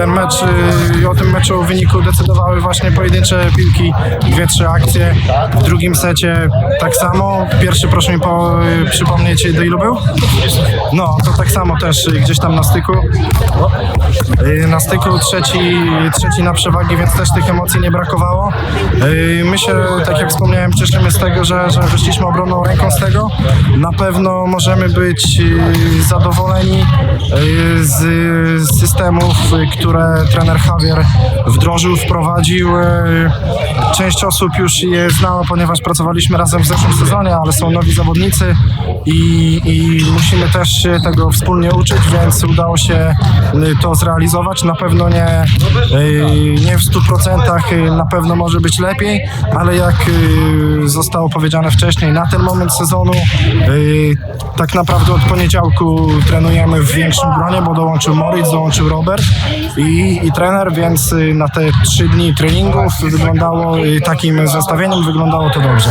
ten mecz, y, o tym meczu w wyniku decydowały właśnie pojedyncze piłki, dwie, trzy akcje. W drugim secie tak samo. Pierwszy proszę mi po, y, przypomnieć do ilu był? No, to tak samo też gdzieś tam na styku. Y, Na styku trzeci, trzeci na przewagi, więc też tych emocji nie brakowało. Y, My się, tak jak wspomniałem, cieszymy z tego, że, że wyszliśmy obronną ręką z tego. Na pewno możemy być y, zadowoleni z systemów, które trener Javier wdrożył, wprowadził. Część osób już je znała, ponieważ pracowaliśmy razem w zeszłym sezonie, ale są nowi zawodnicy i, i musimy też się tego wspólnie uczyć, więc udało się y, to zrealizować. Na pewno nie, y, nie w 100%, y, na pewno może być lepiej, ale jak zostało powiedziane wcześniej, na ten moment sezonu tak naprawdę od poniedziałku trenujemy w większym gronie, bo dołączył Moritz, dołączył Robert i, i trener, więc na te trzy dni treningów wyglądało takim zestawieniem, wyglądało to dobrze.